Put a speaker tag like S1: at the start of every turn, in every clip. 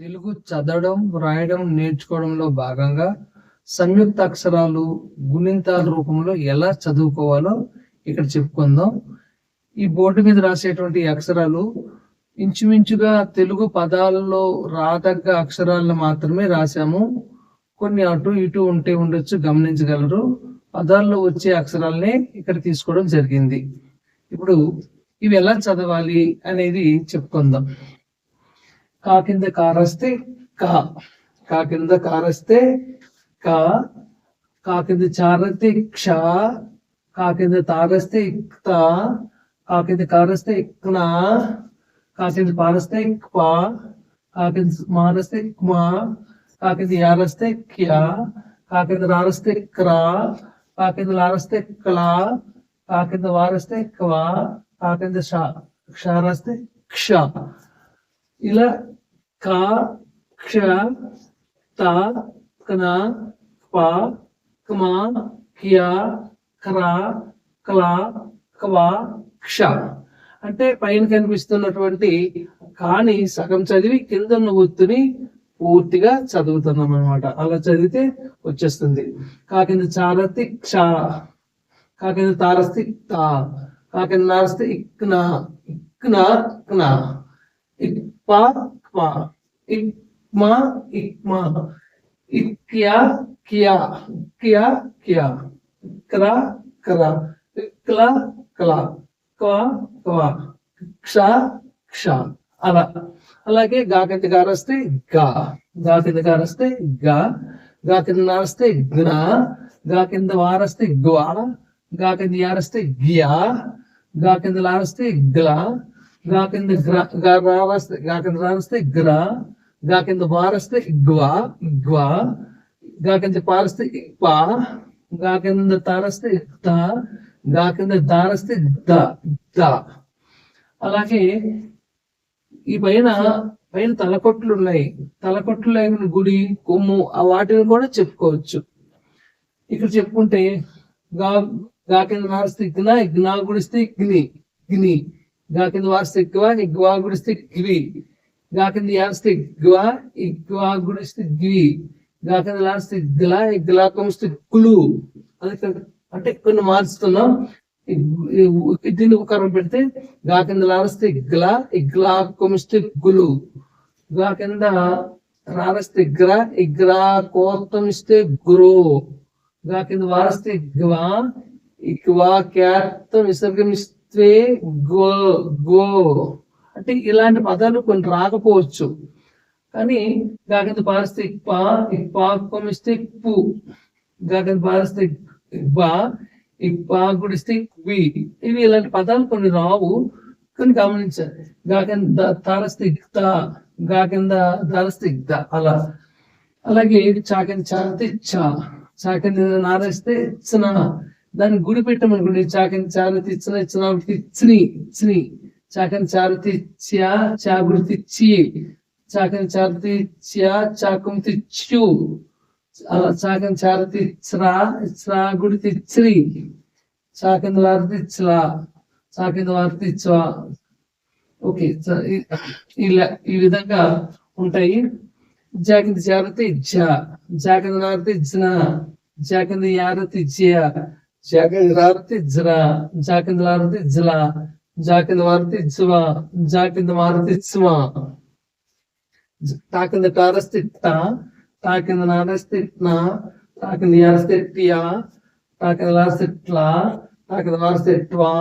S1: తెలుగు చదవడం వ్రాయడం నేర్చుకోవడంలో భాగంగా సంయుక్త అక్షరాలు గుణింతాల రూపంలో ఎలా చదువుకోవాలో ఇక్కడ చెప్పుకుందాం. ఈ బోర్డు మీద రాసేటువంటి అక్షరాలు ఇంచుమించుగా తెలుగు పదాలలో రాదగ్గ అక్షరాలను మాత్రమే రాశాము. కొన్ని అటు ఇటు ఉంటే ఉండొచ్చు గమనించగలరు. పదాల్లో వచ్చే అక్షరాలనే ఇక్కడ తీసుకోవడం జరిగింది. ఇప్పుడు ఇవి ఎలా చదవాలి అనేది చెప్పుకుందాం. కా కింద కారస్తే కా కా కింద కారస్తే కా కా కింద చారస్తే క్ష కా కింద తారస్తే ఇక్త కా కింద కారస్తే ఇక్న కా కింద పారస్తే క్వా కా కింద మారస్తే క్మా కా కింద యారస్తే క్యా కా కింద రారస్తే క్రా కా కింద లారస్తే క్లా కా కింద వారస్తే క్వా కా కింద షా క్షారస్తే క్ష ఇలా క క్ష త కన ప కమ కియ క్ర క్ల క్వ క్ష అంటే పైన కనిపిస్తున్నటువంటి కాని సగం చదివి కింద ఉన్న ఒత్తుని పూర్తిగా చదువుతున్నాం అనమాట అలా చదివితే వచ్చేస్తుంది. కాకింద చారస్తి క్ష కాకింద తారస్తి తా కాకింద నారస్తి ఇక్నా ఇక్నా క్న ఇక్పా క్మా ఇక్మా ఇక్మా ఇక్యా కియా కియా కియా క్ర క్ర క్ల క్ల క్వా క్వా క్ష క్ష అలా అలాగే గా కింద గారస్తే గా గా కింద గారస్తే గా గా కింద నారస్తే జ్ఞ గా కింద వారస్తే గ్వా గా కింద యారస్తే గ్యా గా కింద లారస్తే గ్లా గా కింద గ్ర గా రారస్తే గా కింద రారస్తే గ్ర గా కింద వారస్తే ఇగ్వా ఇగ్వా గా కింద పారస్తే ఇక్పా గా కింద తారస్తే ఇక్త గా కింద దారస్తే ద ద. అలాగే ఈ పైన పైన తలకొట్లు ఉన్నాయి తలకొట్లు అయిన గుడి కొమ్ము ఆ వాటిని కూడా చెప్పుకోవచ్చు. ఇక్కడ చెప్పుకుంటే గా గా కింద రాస్తే ఇగ్నా ఇగ్నా గుడిస్తే గిని గిని కింద వారిస్తే ఇగ్వా ఇగ్వా గుడిస్తే గివి గా కింద యారిస్తే ఇగ్వా ఇగ్వా గుడిస్తే గివి గా కింద లారిస్తే ఇగ్లా ఇగ్లా కొమిస్తే గులు అది అంటే కొన్ని మార్చుతున్నాం దీన్ని ఉపకారం పెడితే గా కింద లారిస్తే ఇగ్లా ఇగ్లా కొమిస్తే గులు గా కింద రారస్తే ఇగ్ర ఇగ్రా కోతం ఇస్తే గురు గా కింద వారస్తే ఇగ్వా ఇక్వా క్యాత్తం త్వే గో గో. అంటే ఇలాంటి పదాలు కొన్ని రాకపోవచ్చు. కానీ గాకింద పారిస్తే ఇక్పా ఇక్పా కొమిస్తే ఇక్పు గాకింద పారిస్తే ఇక్బా ఇక్పా గుడిస్తే ఇక్వి ఇవి ఇలాంటి పదాలు కొన్ని రావు. కొన్ని గమనించాలి గాకింద తారస్తే ఇక్త గాకింద దారస్తే ఇక్త అలా. అలాగే చాకని చారితే చా. చాకని నారేస్తే చనా దాన్ని గుడి పెట్టమనుకోండి చాకని చారుతి ఇచ్చిన ఇచ్చిన ఇచ్చిని ఇచ్చిని. చాకని చారుతి చ్యా చా చాకని చారుతి చ్యా చాకం తిచ్చు. చాకని చారుతి ఇచ్చరా ఇచ్చరా గుడి చ్రి చాకని వారితి ఇచ్చలా చాకని వారితి చ్వా ఓకే ఇలా ఈ విధంగా ఉంటాయి. జాకింది చారతి ఝ జాకింద నారతి జ్న జాకంది యారతి జ్య జాకింద రారతి జ్రా జాకింద లారతి జ్లా జాకింద వారతి జ్వా జాకింద మారతి చ్వా తాకింద టారస్తి టా తాకింద నారస్తి నా తాకింద యారస్తే టియా తాకింద లారస్తి ట్లా తాకింద మారస్తి ట్వా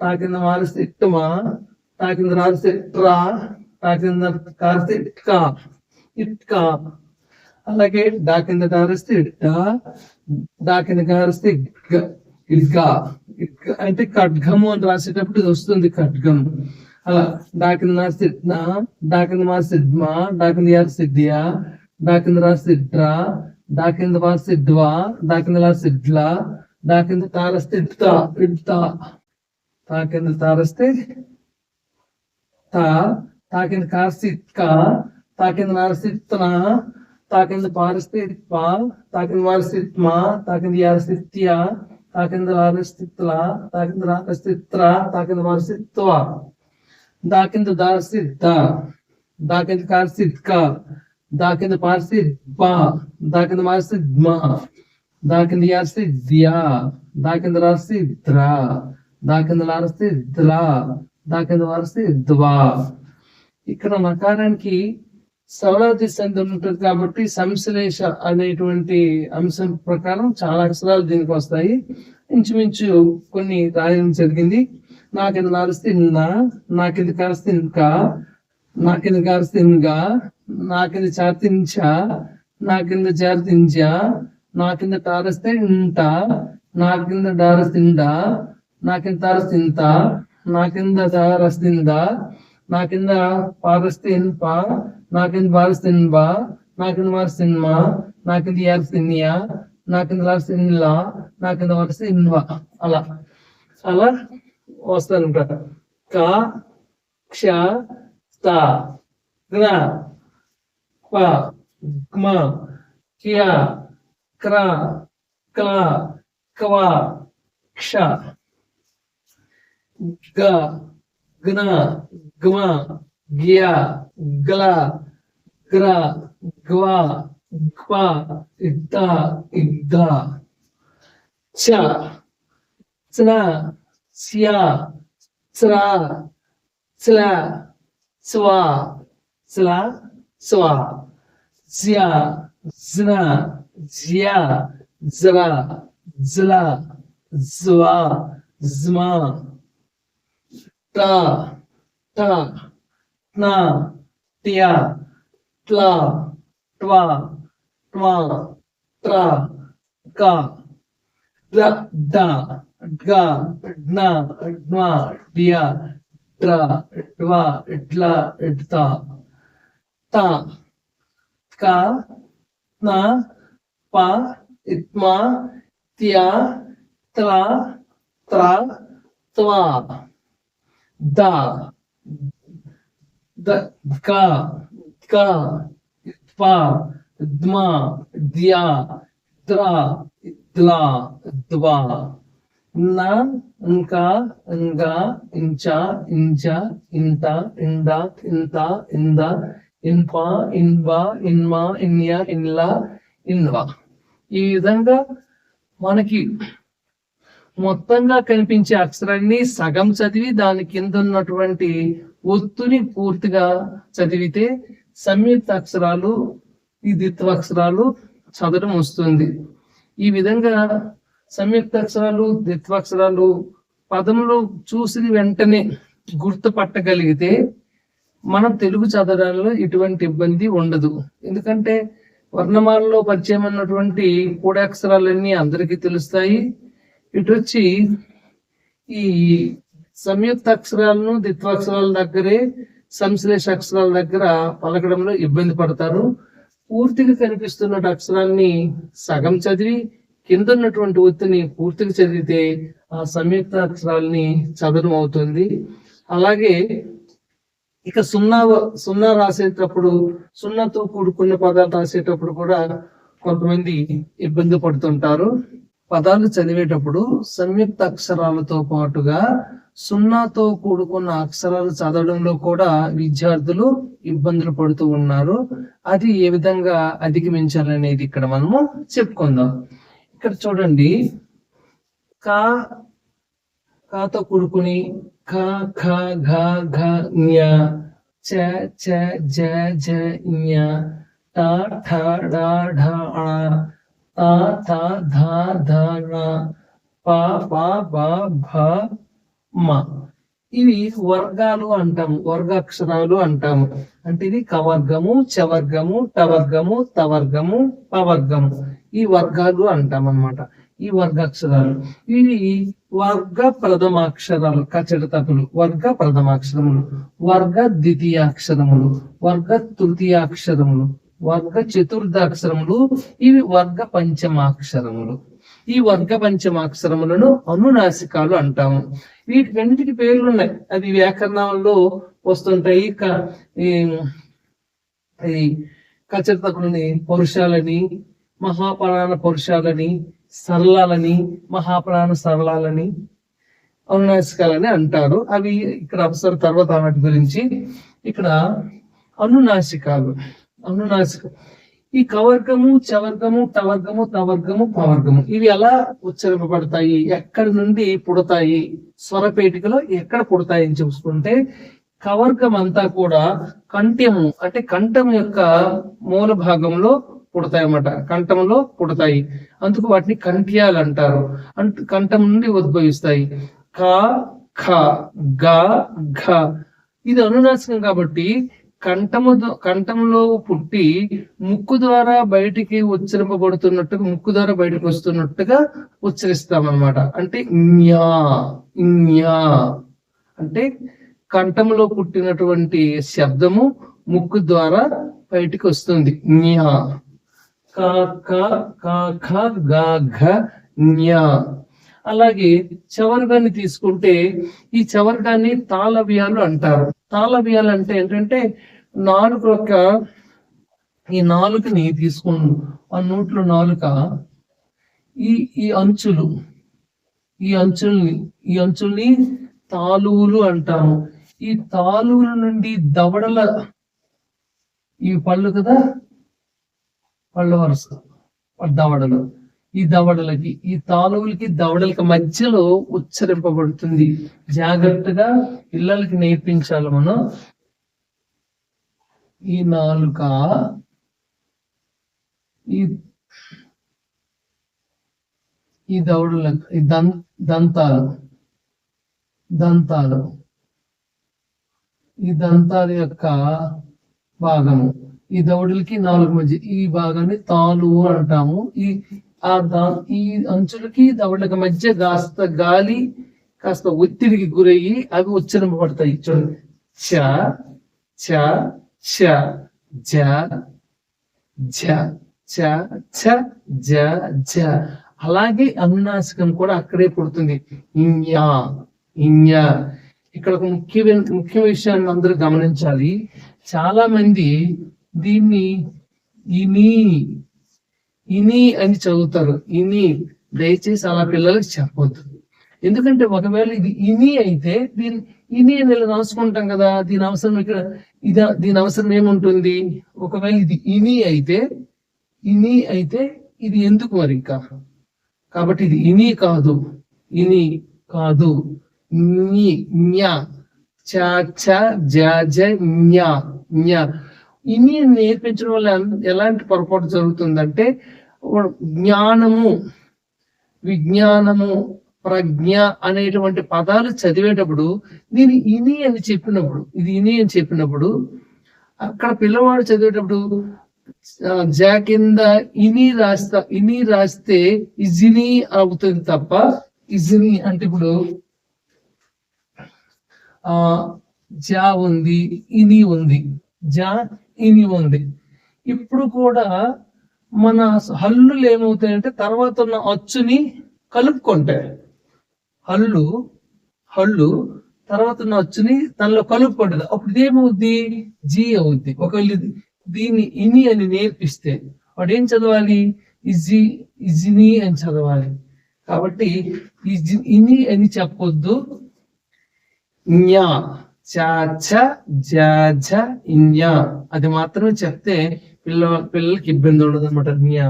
S1: తాకింద మారస్తి ఇట్టుమా తాకింద రారస్తి ట్రా తాకింద కారస్తి ఇట్కా ఇట్కా. అలాగే డాకింద కారుస్తే ఇట్టా డాకింద కారస్తే ఇడ్గా అంటే ఖడ్గము అని రాసేటప్పుడు ఇది వస్తుంది ఖడ్గం. అలా డాకింద నారస్తే నా డాకింద మారస్తే మా డాకింద యారస్తే దియా డాకింద రాస్తే డ్రా డాకింద వారస్తే డ్వా డాకింద రాస్తే డ్లా డాకింద తారస్తే ఇడ్తా. ఇడ్తా తాకింద తారస్తే తా తాకింద కారస్తే తా కింద నారస్తే ఇత్తనా తాకింద పారస్తే పా తాకింద వారస్తే మా తాకింద యారస్తే త్యా తాకింద లారస్తే త్లా తాకింద రారస్తే త్రా తాకింద వారస్తే త్వా దా కింద దారస్తే దా దా కింద కార్సి క దా కింద పార్సి పా దా కింద మార్సి మ దా కింద యార్సి దియా దా కింద రాసి ద్రా దా కింద లారసి ద్లా దా కింద వారసి ద్వా ఇక్కడ నకారానికి సవరాది సంధి ఉంటుంది కాబట్టి సంశ్లేష అనేటువంటి అంశం ప్రకారం చాలా అక్షరాలు దీనికి వస్తాయి. ఇంచుమించు కొన్ని రాయడం జరిగింది. నాకు ఇది నారిస్తే నా ఇది కింద కారిస్తే ఇంకా నా కింద కారిస్తే ఇంకా నా కింద చార్తించా నా కింద చార్తించా నా కింద టారస్తే ఇంట నా కింద డారస్తిండా నా కింద తారస్తింత నా కింద తారస్తిందా నా కింద పారస్తే పా నా కింద పారస్తిన్ బా నా కింద మారస్తిన్ మా నా కింద యారస్తిన్యా నాకింద లారస్తిన్లా నా అలా. అలా వస్తానమాట క క్ష త గ్న ప గ్మ కియ క్ర కా క్వ క్ష. గ గ్న గ్మ గియ గ్ల గ్ర గ్వ గ్వ ఇద్ద ఇద్ద చ చన స్య స్ర స్ల స్వ స్ల స్వ జ్య జ్న జ్య జ్ర జ్ల జ్వ జ్మ. ట ట. న ట్య ట్ల ట్వ ట్వ ట్ర క ద ద గ న డ్మ డ్య డ్ర డ్వ డ్ల డ్త త క న ప ఇత్మ త్య త్ర త్ర త్వ ద ద క క ప ద్మ ద్య ద్ర ద్ల ద్వ న ఇంక ఇంగ ఇంచ ఇంచ ఇంత ఇంద ఇంత ఇంద ఇన్ప ఇన్వ ఇన్మ ఇన్య ఇన్ల ఇన్వ ఈ విధంగా మనకి మొత్తంగా కనిపించే అక్షరాన్ని సగం చదివి దాని కింద ఉన్నటువంటి ఒత్తుని పూర్తిగా చదివితే సంయుక్త అక్షరాలు ఈ ద్విత్వ అక్షరాలు చదవడం వస్తుంది. ఈ విధంగా సంయుక్త అక్షరాలు దిత్వాక్షరాలు పదంలో చూసి వెంటనే గుర్తుపట్టగలిగితే మనం తెలుగు చదవడంలో ఎటువంటి ఇబ్బంది ఉండదు. ఎందుకంటే వర్ణమాలలో పరిచయం అన్నటువంటి కూడాక్షరాలన్నీ అందరికీ తెలుస్తాయి. ఇటు వచ్చి ఈ సంయుక్త అక్షరాలను ద్విత్వాక్షరాల దగ్గరే సంశ్లేష అక్షరాల దగ్గర పలకడంలో ఇబ్బంది పడతారు. పూర్తిగా కనిపిస్తున్న అక్షరాన్ని సగం చదివి కింద ఉన్నటువంటి ఒత్తిని పూర్తిగా చదివితే ఆ సంయుక్త అక్షరాలని చదనం అవుతుంది. అలాగే ఇక సున్నా సున్నా రాసేటప్పుడు సున్నాతో కూడుకున్న పదాలు రాసేటప్పుడు కూడా కొంతమంది ఇబ్బంది పడుతుంటారు. పదాలు చదివేటప్పుడు సంయుక్త అక్షరాలతో పాటుగా సున్నాతో కూడుకున్న అక్షరాలు చదవడంలో కూడా విద్యార్థులు ఇబ్బందులు పడుతూ ఉన్నారు. అది ఏ విధంగా అధిగమించాలనేది ఇక్కడ మనము చెప్పుకుందాం. ఇక్కడ చూడండి. కా కాతో కూడుకుని ఖ ఖ ఘ ఘ ఞ చ చ జ జ ఞ ట ఠ డ ఢ త థ ధ ధ ప ప బ భ మ. ఇవి వర్గాలు అంటాము వర్గాక్షరాలు అంటాము. అంటే ఇది కవర్గము చవర్గము టవర్గము తవర్గము పవర్గము. ఈ వర్గాలు అంటాం అన్నమాట ఈ వర్గాక్షరాలు. ఇవి వర్గ ప్రథమాక్షరాలు కచడతకులు వర్గ ప్రథమాక్షరములు వర్గ ద్వితీయాక్షరములు వర్గ తృతీయాక్షరములు వర్గ చతుర్థాక్షరములు ఇవి వర్గ పంచమాక్షరములు. ఈ వర్గ పంచమాక్షరములను అనునాసికాలు అంటాము. వీటి రెండింటికి పేర్లు ఉన్నాయి. అవి వ్యాకరణంలో వస్తుంటాయి. ఈ ఈ కచతకులని పౌరుషాలని మహాప్రాణ పౌరుషాలని సరళాలని మహాప్రాణ సరళాలని అనునాసికాలని అంటారు. అవి ఇక్కడ అవసరం తర్వాత వాటి గురించి ఇక్కడ అనునాసికాలు. అనునాసిక. ఈ కవర్గము చవర్గము టవర్గము తవర్గము పవర్గము ఇవి ఎలా ఉచ్చరింపబడతాయి? ఎక్కడి నుండి పుడతాయి? స్వరపేటికలో ఎక్కడ పుడతాయి అని చూసుకుంటే కవర్గం అంతా కూడా కంఠము అంటే కంఠం యొక్క మూల భాగంలో పుడతాయి అన్నమాట. కంఠంలో పుడతాయి. అందుకు వాటిని కంఠ్యాలు అంటారు. అంట కంఠం నుండి ఉద్భవిస్తాయి. క ఖ గ ఘ. ఇది అనునాశకం కాబట్టి కంఠము కంఠంలో పుట్టి ముక్కు ద్వారా బయటికి ఉచ్చరింపబడుతున్నట్టుగా ముక్కు ద్వారా బయటకు వస్తున్నట్టుగా ఉచ్చరిస్తామన్నమాట. అంటే న్యా న్యా. అంటే కంఠంలో పుట్టినటువంటి శబ్దము ముక్కు ద్వారా బయటికి వస్తుంది. న్యా. క క క ఖ ఘ అలాగే చవర్గాన్ని తీసుకుంటే ఈ చవర్గాన్ని తాళవ్యాలు అంటారు. తాళవ్యాలు అంటే ఏంటంటే నాలుగు యొక్క ఈ నాలుకని తీసుకుని ఆ నోట్లో నాలుక ఈ ఈ అంచులు ఈ అంచుల్ని ఈ అంచుల్ని తాలువులు అంటాము. ఈ తాలువుల నుండి దవడల ఈ పళ్ళు కదా? పళ్ళ వరుస దవడలు. ఈ దవడలకి ఈ తాలువులకి దవడలకి మధ్యలో ఉచ్చరింపబడుతుంది. జాగ్రత్తగా పిల్లలకి నేర్పించాలి మనం. ఈ నాలుక ఈ ఈ దవడల ఈ దం దంతాలు దంతాలు ఈ దంతాల యొక్క భాగము. ఈ దవడలకి నాలుగు మధ్య ఈ భాగాన్ని తాలు అంటాము. ఈ ఆ దా ఈ అంచులకి దవడలకి మధ్య కాస్త గాలి కాస్త ఒత్తిడికి గురయ్యి అవి ఉచ్చరింపబడతాయి. చూడండి చ చ చ జ జ చ చ జ జ. అలాగే అనునాసికం కూడా అక్కడే పుడుతుంది. ఇన్యా ఇన్యా. ఇక్కడ ఒక ముఖ్యమైన ముఖ్య విషయాన్ని అందరూ గమనించాలి. చాలా మంది దీన్ని ఇని ఇని అని చదువుతారు. ఇని. దయచేసి అలా పిల్లలకు చెప్పొద్దు. ఎందుకంటే ఒకవేళ ఇది ఇని అయితే దీని ఇని నెల రాసుకుంటాం కదా దీని అవసరం ఇక్కడ ఇది దీని అవసరం ఏముంటుంది? ఒకవేళ ఇది ఇని అయితే ఇని అయితే ఇది ఎందుకు మరి ఇంకా? కాబట్టి ఇది ఇని కాదు ఇని కాదు. ని న్యా చా చ జా జ న్యా న్యా. ఇని నేర్పించడం వల్ల ఎలాంటి పొరపాటు జరుగుతుందంటే జ్ఞానము విజ్ఞానము ప్రజ్ఞ అనేటువంటి పదాలు చదివేటప్పుడు దీని ఇని అని చెప్పినప్పుడు ఇది ఇని అని చెప్పినప్పుడు అక్కడ పిల్లవాడు చదివేటప్పుడు ఆ, జ కింద ఇని రాస్తా ఇని రాస్తే ఇజిని అవుతుంది తప్ప ఇజిని అంటే ఇప్పుడు ఆ జా ఉంది ఇని ఉంది జా ఇని ఉంది. ఇప్పుడు కూడా మన హల్లులు ఏమవుతాయంటే తర్వాత ఉన్న అచ్చుని కలుపుకుంటాయి. హల్లు హల్లు తర్వాత నచ్చుని తనలో కలుపు కలుపుకుంటుంది అప్పుడు ఇదేమవుద్ది? జీ అవుద్ది. ఒకవేళ దీన్ని ఇని అని నేర్పిస్తే వాడు ఏం చదవాలి? ఇజి ఇజిని అని చదవాలి. కాబట్టి ఇజి ఇని అని చెప్పొద్దు. న్యా చ ఛ జ ఇన్యా అది మాత్రమే చెప్తే పిల్ల పిల్లలకి ఇబ్బంది ఉండదు అనమాట న్యా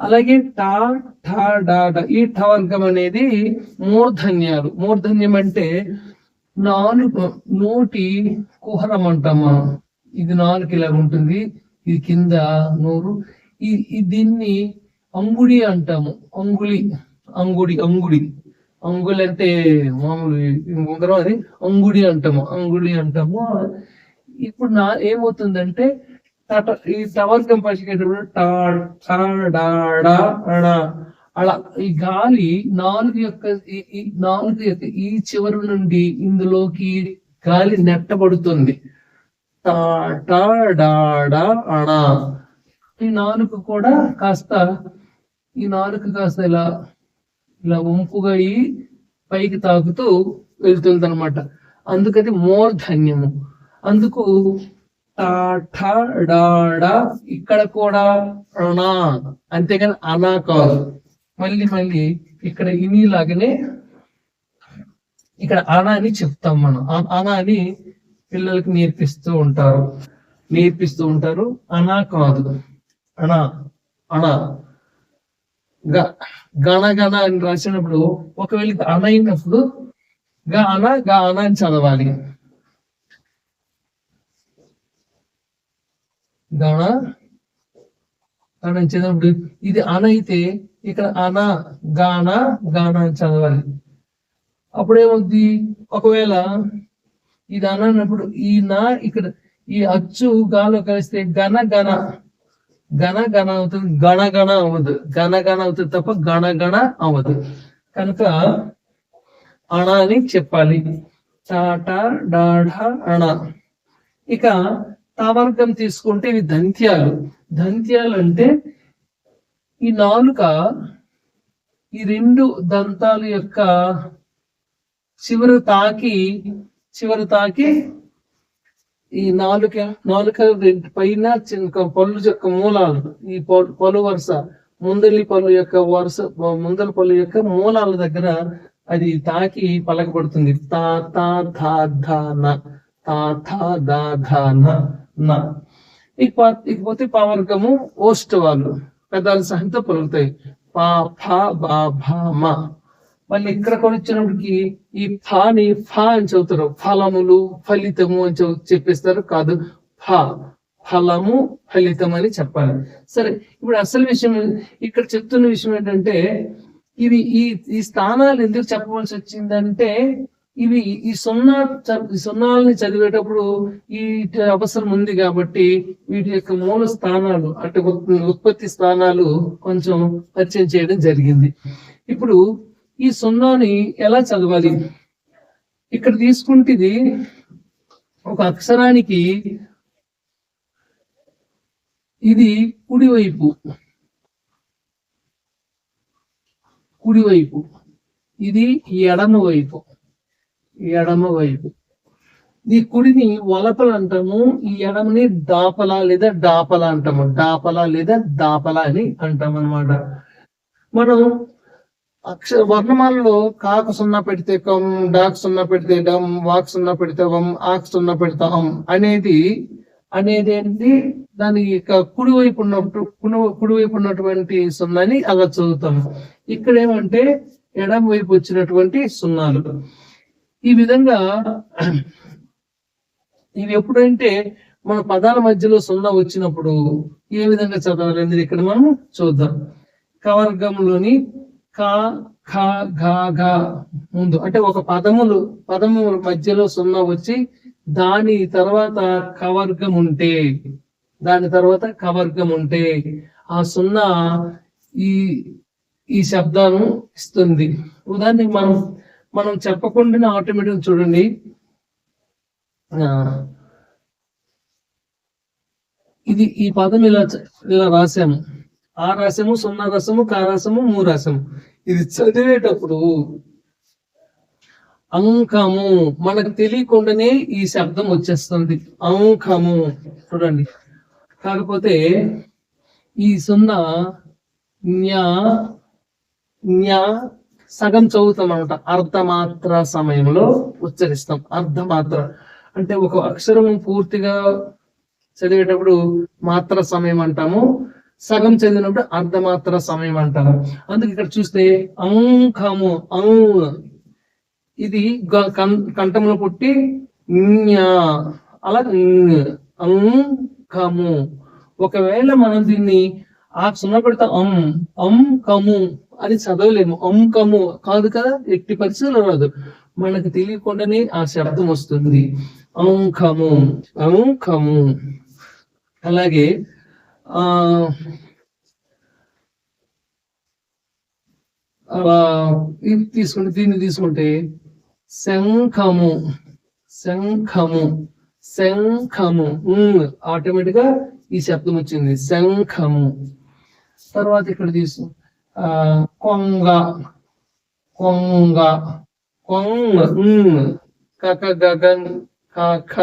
S1: అలాగే టా ఠా డా ఈ ఠవర్గం అనేది మూర్ధన్యాలు. మూర్ధన్యం అంటే నాలుగు నోటి కుహరం అంటామా? ఇది నాలుగు ఇలా ఉంటుంది. ఇది కింద నోరు. ఈ దీన్ని అంగుడి అంటాము. అంగుళి అంగుడి అంగుడి. అంగుళి అంటే మామూలు ఉంగరం అది. అంగుడి అంటాము. అంగుడి అంటాము. ఇప్పుడు నా ఏమవుతుందంటే ఈ టవర్గం పసికేటప్పుడు టా డా అలా ఈ గాలి నాలుగు యొక్క ఈ- నాలుగు యొక్క ఈ చివరి నుండి ఇందులోకి గాలి నెట్టబడుతుంది. అడా ఈ నాలుగు కూడా కాస్త ఈ నాలుగు కాస్త ఇలా ఇలా వంపుగా అయి పైకి తాకుతూ వెళ్తుంది అనమాట అందుకది మూర్ధన్యము అందుకు టా ఇక్కడ కూడా అనా అంతేగాని అనా కాదు. మళ్ళీ మళ్ళీ ఇక్కడ ఇని లాగానే ఇక్కడ అనా అని చెప్తాం మనం. అనా అని పిల్లలకి నేర్పిస్తూ ఉంటారు. నేర్పిస్తూ ఉంటారు. అనా కాదు. అనా అనా గ. గణ గణ అని రాసినప్పుడు ఒకవేళ అన అయినప్పుడు గ అన గ అన అని చదవాలి. గణ గణ అని చదివినప్పుడు ఇది అన అయితే ఇక్కడ అన గాన గాన అని చదవాలి. అప్పుడేమవుద్ది? ఒకవేళ ఇది అన అన్నప్పుడు ఈ నా ఇక్కడ ఈ అచ్చు గాలో కలిస్తే గణ గణ గణ గణ అవుతుంది గణ గణ అవ్వదు. గణ అవుతుంది తప్ప గణ గణ అవ్వదు. కనుక అణ అని చెప్పాలి. టాటా డాఢ అణ. ఇక తావర్గం తీసుకుంటే ఇవి దంత్యాలు. దంత్యాలు అంటే ఈ నాలుక ఈ రెండు దంతాల యొక్క చివరి తాకి చివరి తాకి ఈ నాలుక నాలుక రెండు పైన చిన్న పళ్ళు యొక్క మూలాలు ఈ పలు వరుస ముందలి పళ్ళు యొక్క వరుస ముందలి పళ్ళు యొక్క మూలాల దగ్గర అది తాకి పలకబడుతుంది. తా తా ధా ధా న. తా ధా దా ధా న. ఉన్నారు ఇక ఇకపోతే పవర్గము ఓస్ట్ వాళ్ళు. పెదాలు సహితం పలుకుతాయి. పా ఫా బా భా మా. మళ్ళీ ఇక్కడ కొనిచ్చినప్పటికి ఈ ఫాని ఫా అని చెబుతారు. ఫలములు ఫలితము అని చెప్- చెప్పిస్తారు. కాదు ఫా. ఫలము ఫలితం అని చెప్పాలి. సరే ఇప్పుడు అసలు విషయం ఇక్కడ చెప్తున్న విషయం ఏంటంటే ఇవి ఈ ఈ స్థానాలు ఎందుకు చెప్పవలసి వచ్చిందంటే ఇవి ఈ సున్నా సున్నాల్ని ఈ సున్నాలని చదివేటప్పుడు ఈ అవసరం ఉంది కాబట్టి వీటి యొక్క మూల స్థానాలు అంటే ఉత్పత్తి స్థానాలు కొంచెం పరిచయం చేయడం జరిగింది. ఇప్పుడు ఈ సున్నాని ఎలా చదవాలి? ఇక్కడ తీసుకుంటే ఇది ఒక అక్షరానికి ఇది కుడివైపు. కుడివైపు. ఇది ఎడమ వైపు ఎడమ వైపు ఈ కుడిని వలపల అంటాము ఈ ఎడమని దాపల లేదా డాపల అంటాము. డాపల లేదా దాపల అని అంటాం అన్నమాట మనం అక్షర వర్ణమాలలో కాకు సున్నా పెడితే కం డాక్ సున్నా పెడితే డమ్ వాక్ సున్నా పెడితే వం ఆక్ సున్నా పెడతాం అనేది అనేది ఏంటి? దాని యొక్క కుడివైపు ఉన్నప్పుడు కుడి- కుడివైపు ఉన్నటువంటి సున్నాని అలా చదువుతాం ఇక్కడ ఏమంటే ఎడమ వైపు వచ్చినటువంటి సున్నాలు. ఈ విధంగా ఇవి ఎప్పుడంటే మన పదాల మధ్యలో సున్నా వచ్చినప్పుడు ఏ విధంగా చదవాలి అనేది ఇక్కడ మనం చూద్దాం. కవర్గంలోని కా ఖ ఘ ముందు. అంటే ఒక పదములు పదము మధ్యలో సున్నా వచ్చి దాని తర్వాత కవర్గం ఉంటే దాని తర్వాత కవర్గం ఉంటే ఆ సున్నా ఈ ఈ శబ్దాన్ని ఇస్తుంది. ఉదాహరణకి మనం మనం చెప్పకుండానే ఆటోమేటిక్ చూడండి. ఇది ఈ పదం ఇలా ఇలా రాసాము. ఆ రాసము సున్నా రసము కారాసము మూ రాసము. ఇది చదివేటప్పుడు అంకము మనకు తెలియకుండానే ఈ శబ్దం వచ్చేస్తుంది. అంకము. చూడండి. కాకపోతే ఈ సున్నా న్యా న్యా సగం చదువుతాం అనమాట అర్ధమాత్ర సమయంలో ఉచ్చరిస్తాం. అర్ధమాత్ర. అంటే ఒక అక్షరం పూర్తిగా చదివేటప్పుడు మాత్ర సమయం అంటాము. సగం చదివినప్పుడు అర్ధమాత్ర సమయం అంటారు అందుకే ఇక్కడ చూస్తే అంకము అం. ఇది గ- కం- కంఠంలో పుట్టి అలా అంకము ఒకవేళ మనం దీన్ని ఆ సున్నా పెడతా అం అం అది చదవలేము. అంకము కాదు కదా? ఎట్టి పరిస్థితులు రాదు. మనకు తెలియకుండానే ఆ శబ్దం వస్తుంది. అంకము అంకము అలాగే ఆ ఇది తీసుకుంటే దీన్ని తీసుకుంటే శంఖము. శంఖము. శంఖము. ఆటోమేటిక్గా ఈ శబ్దం వచ్చింది. శంఖము. తర్వాత ఇక్కడ తీసుకు కొంగ కొంగ కొంగ ఉమ్. కక గగన్ కఖ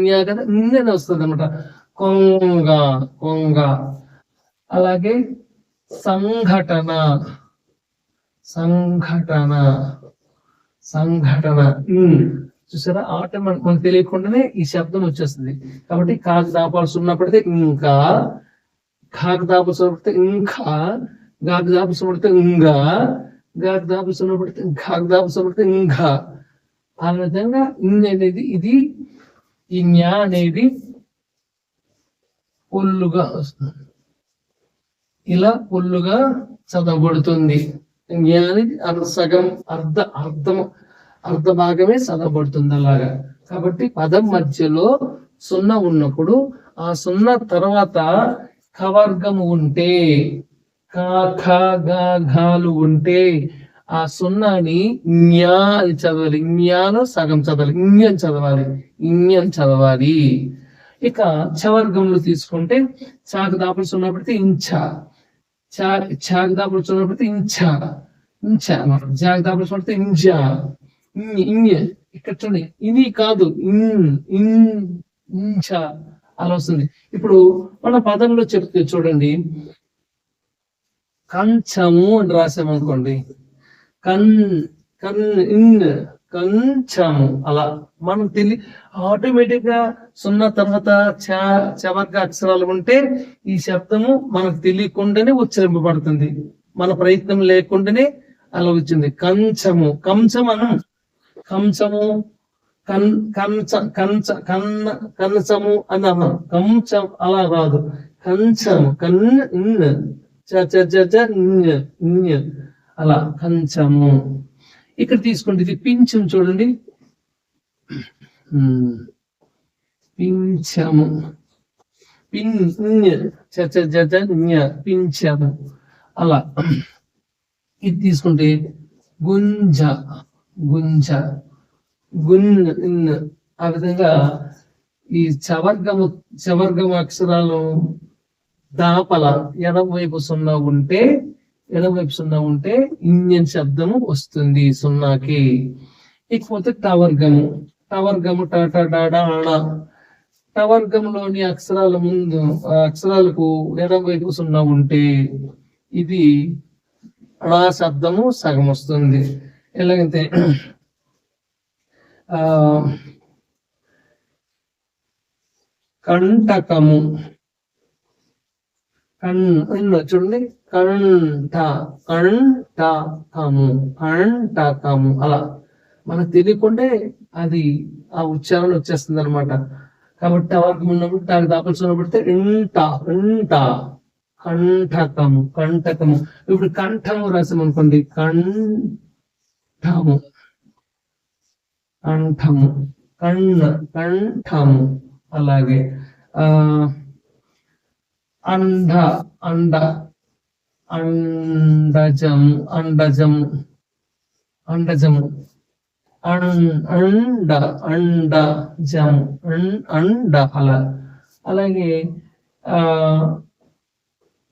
S1: న్య కదా అని వస్తుంది అనమాట కొంగ కొంగ. అలాగే సంఘటన సంఘటన సంఘటన చూసారా? ఆట మనకు తెలియకుండానే ఈ శబ్దం వచ్చేస్తుంది. కాబట్టి కాకు దాపాల్సి ఉన్నప్పటికీ ఇంకా కాకు దాపాలు పడితే ఇంకా గాకు దాపాలు పడితే ఇంకా గాకు దాపాలు సున్నా పడితే కాకు దాపాలు పడితే ఇంకా ఆ విధంగా ఇన్ అనేది ఇది ఈ న్యా అనేది పొల్లుగా వస్తుంది ఇలా పొల్లుగా చదవబడుతుంది న్యా అనేది అర్ధ సగం అర్ధ అర్ధం అర్ధ భాగమే చదవబడుతుంది అలాగా కాబట్టి పదం మధ్యలో సున్నా ఉన్నప్పుడు ఆ సున్నా తర్వాత కవర్గము ఉంటే కా గా ఘాలు ఉంటే ఆ సున్నాని జ్ఞా అని చదవాలి. జ్ఞాలో సగం చదవాలి. ఇంజన్ చదవాలి. ఇంజన్ చదవాలి. ఇక చవర్గంలో తీసుకుంటే చాకు దాపులు సున్నా పెడితే ఇంచ. చా చాకు దాపులు సున్నా పెడితే ఇంచ ఇంచ చాకు దాపులు సున్నా పెడితే ఇంజ ఇక్కడ చూడండి. ఇది కాదు. ఇన్ ఇన్ ఇంచ. అలా వస్తుంది ఇప్పుడు మన పదంలో చెప్తే చూడండి. కంచము అని రాసామనుకోండి. కన్ కన్ ఇన్ కంచము అలా మనం తెలి ఆటోమేటిక్గా సున్నా తర్వాత చ చవర్గ అక్షరాలు ఉంటే ఈ శబ్దము మనకు తెలియకుండానే ఉచ్చరింపబడుతుంది. మన ప్రయత్నం లేకుండానే అలా వచ్చింది. కంచము కంచం అనం కంచము కన్ కంచ కంచ కన్న కంచము అని అన్నాం కంచం అలా రాదు కంచము కన్న ఇన్ చ అలా కంచము. ఇక్కడ తీసుకోండి ఇది పింఛం చూడండి. పింఛము. పిన్ పింఛము. అలా. ఇది తీసుకుంటే గుంజ గుంజ. గున్ ఇన్ ఆ విధంగా ఈ చవర్గము చవర్గం అక్షరాలు దాపల ఎడమవైపు సున్నా ఉంటే ఎడమవైపు సున్నా ఉంటే ఇంజన్ శబ్దము వస్తుంది సున్నాకి. ఇకపోతే టవర్గము. టవర్గము టాటా డాడా అడా టవర్గంలోని అక్షరాల ముందు ఆ అక్షరాలకు ఎడమవైపు సున్నా ఉంటే ఇది రా శబ్దము సగం వస్తుంది. ఎలాగైతే కంటకము. కన్ చూడండి. కంఠ కంటకము కంటకము. అలా. మనకు తెలియకుంటే అది ఆ ఉచ్చారణ వచ్చేస్తుంది అనమాట కాబట్టి టవర్కి ఉన్నప్పుడు దానికి దాపల్సిన పెడితే ఇంట ఇంట. కంఠకము కంటకము. ఇప్పుడు కంఠము రాసాం అనుకోండి కంఠము. కంఠం. కన్న కంఠము అలాగే ఆ అండ అండ అండజము అండజము అండజము అన్- అండ జం అండ అలా. అలాగే ఆ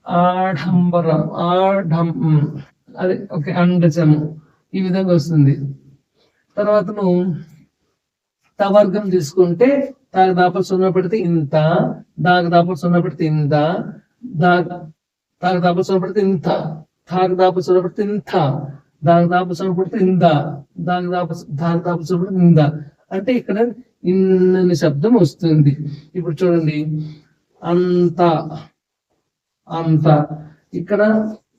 S1: ఆడంబరం ఆడం అదే ఓకే అండజము ఈ విధంగా వస్తుంది. తర్వాత నువ్వు తవర్గం తీసుకుంటే తాగ దాపలు సున్నా పెడితే ఇంత దాగ దాపలు సున్నా పెడితే ఇంత దాగ తాగ దాపలు సున్నా పెడితే ఇంత తాగ దాపలు సున్నా పెడితే ఇంత దాగ దాపలు సున్నా పెడితే ఇంత దాగ దాప దాగ దాపలు సున్నా పెడితే ఇంత. అంటే ఇక్కడ ఇన్నని శబ్దం వస్తుంది. ఇప్పుడు చూడండి. అంత అంత. ఇక్కడ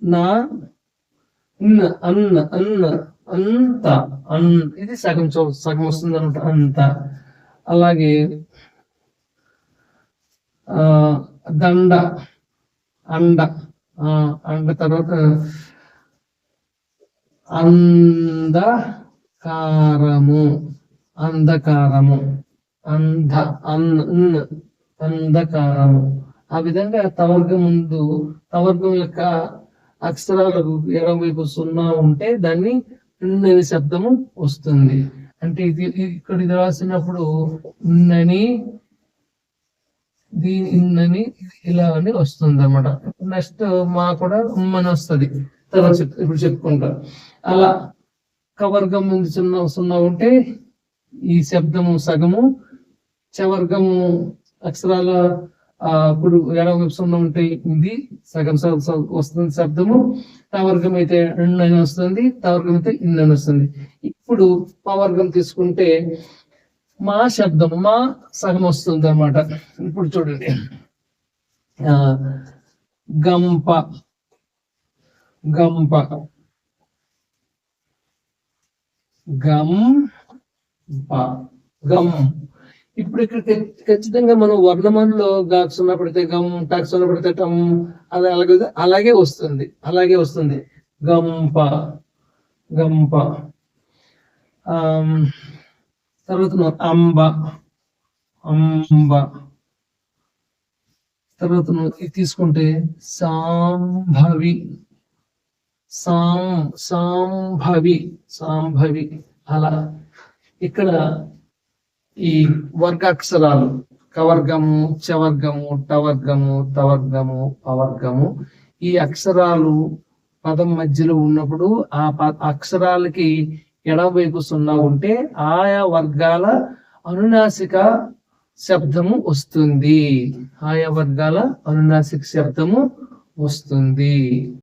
S1: నా అన్న అన్న అన్న. అంత అన్ ఇది సగం చూ సగం వస్తుంది అనమాట అంత. అలాగే ఆ దండ అండ ఆ అండ తర్వాత అంధకారము అంధకారము అంధ అన్ అంధకారము ఆ విధంగా తవర్గం ముందు తవర్గం యొక్క అక్షరాలకు ఎడమ వైపు సున్నా ఉంటే దాన్ని అనే శబ్దము వస్తుంది. అంటే ఇది ఇక్కడ ఇది రాసినప్పుడు ఉన్నని దీని ఇన్నని ఇలా అని వస్తుంది అనమాట నెక్స్ట్ మా కూడా ఉమ్మని వస్తుంది. తర్వాత చెప్- ఇప్పుడు చెప్పుకుంటా. అలా కవర్గం ముందు సున్నా సున్నా ఉంటే ఈ శబ్దము సగము చవర్గము అక్షరాల ఆ ఇప్పుడు ఎడమ నిమిషంలో ఉంటే ఇది సగం సగం వస్తుంది శబ్దము. టవర్గం అయితే రెండు అని వస్తుంది. టవర్గం అయితే ఇన్ అని వస్తుంది. ఇప్పుడు పవర్గం తీసుకుంటే మా శబ్దం మా సగం వస్తుంది అనమాట ఇప్పుడు చూడండి. ఆ, గంప గంప. గం గం ఇప్పుడు ఇక్కడ ఖచ్చితంగా మనం వర్ణమాలలో గాక్స్ ఉన్న పెడితే గమ్ టాక్స్ ఉన్న టమ్ అది అలాగే అలాగే వస్తుంది అలాగే వస్తుంది. గంప గంప తర్వాత అంబ అంబ. తర్వాత ఇది తీసుకుంటే సాంభవి సాం సాంభవి సాంభవి. అలా. ఇక్కడ ఈ వర్గాక్షరాలు. కవర్గము చవర్గము టవర్గము తవర్గము పవర్గము ఈ అక్షరాలు పదం మధ్యలో ఉన్నప్పుడు ఆ ప- అక్షరాలకి ఎడవైపు సున్నా ఉంటే ఆయా వర్గాల అనునాసిక శబ్దము వస్తుంది. ఆయా వర్గాల అనునాసిక శబ్దము వస్తుంది.